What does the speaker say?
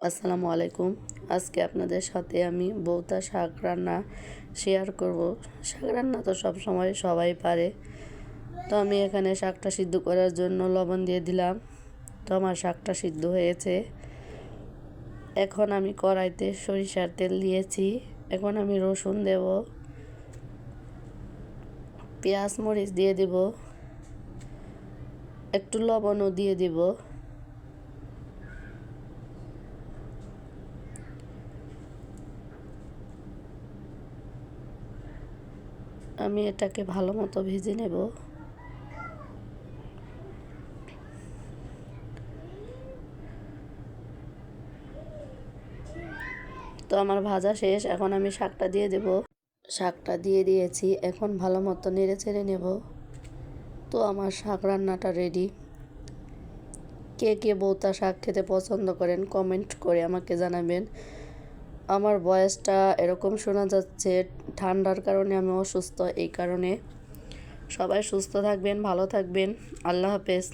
আসসালামু আলাইকুম। আজকে আপনাদের সাথে আমি বৌতা শাক রান্না শেয়ার করব। শাক রান্না তো সব সময় সবাই পারে। তো আমি এখানে শাকটা সিদ্ধ করার জন্য লবণ দিয়ে দিলাম। তো আমার শাকটা সিদ্ধ হয়েছে। এখন আমি কড়াইতে সরিষার তেল দিয়েছি। এখন আমি রসুন দেব। পেঁয়াজ মরিচ দিয়ে দেব। একটু লবণও দিয়ে দেব। আমি এটাকে ভালো মতো ভেজে নেব। তো আমার ভাজা শেষ, এখন আমি শাকটা দিয়ে দেব। শাকটা দিয়ে দিয়েছি, এখন ভালো মতো নেড়ে চেড়ে নেব। তো আমার শাক রান্নাটা রেডি কে কে বৌতা শাক খেতে পছন্দ করেন কমেন্ট করে আমাকে জানাবেন। আমার বয়সটা এরকম শোনা যাচ্ছে, ঠান্ডার কারণে আমি অসুস্থ, এই কারণে। সবাই সুস্থ থাকবেন, ভালো থাকবেন। আল্লাহ হাফেজ।